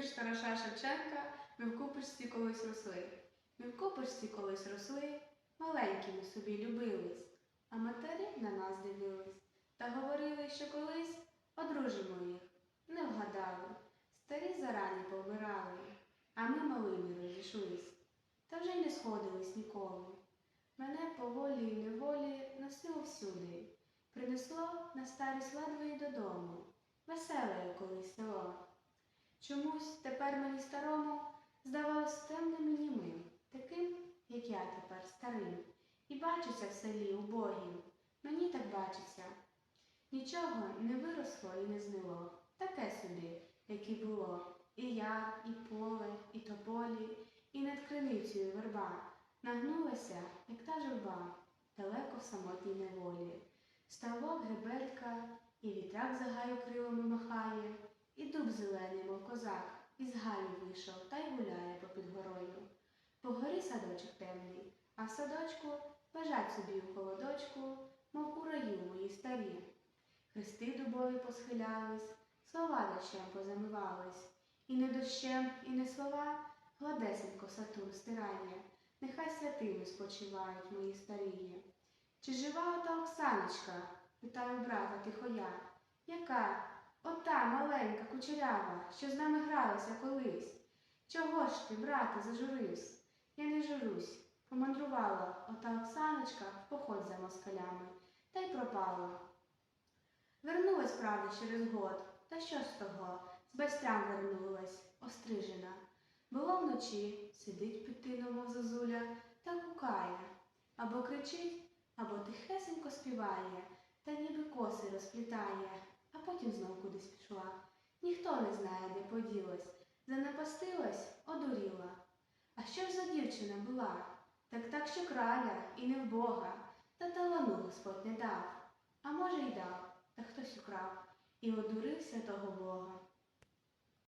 Вірш Тараса Шевченка ми в купочці колись росли. Ми в купочці колись росли, маленькими собі любились, а матері на нас дивились та говорили, що колись одружимо їх. Не вгадали, старі зарані повмирали, а ми малими розійшлись, та вже й не сходились ніколи. Мене поволі й неволі носило всюди, принесло на старість ледве й додому, веселе колись село. Чомусь тепер мені старому здавалось темним і німим, таким, як я тепер старим, і бачуся в селі убогім, мені так бачиться. Нічого не виросло і не знило, таке собі, як і було, і яр, і поле, і тополі, і над криницею верба. Нагнулася, як та журба, далеко в самотній неволі. Ставок гребелька, і вітрак за гаю крилами махає, і дуб зелений, мов козак, із гаю вийшов та й гуляє попід горою. По горі садочок темний, а в садочку лежать собі у холодочку, мов у раю мої старі. Хрести дубові посхилялись, слова дощем позамивались, і не дощем, і не слова гладесенько Сатур стирає, нехай святими спочивають мої старії. Чи жива ота Оксаночка? питаю брата тихо я. Яка? Ота маленька кучерява, що з нами гралася колись. Чого ж ти, брате, зажурився? Я не журюсь. Помандрувала ота Оксаночка в поход за москалями, та й пропала. Вернулась, правда, через год. Та що з того? З байстрям вернулась, острижена. Було вночі, сидить під тином, мов зозуля, та гукає. Або кричить, або тихесенько співає, та ніби коси розплітає, а потім знов кудись пішла. Ніхто не знає, де поділась, занапастилась, одуріла. А що ж за дівчина була? Так так, що краля і не в Бога, та талану Господь не дав. А може, й дав, та хтось украв і одурився того Бога.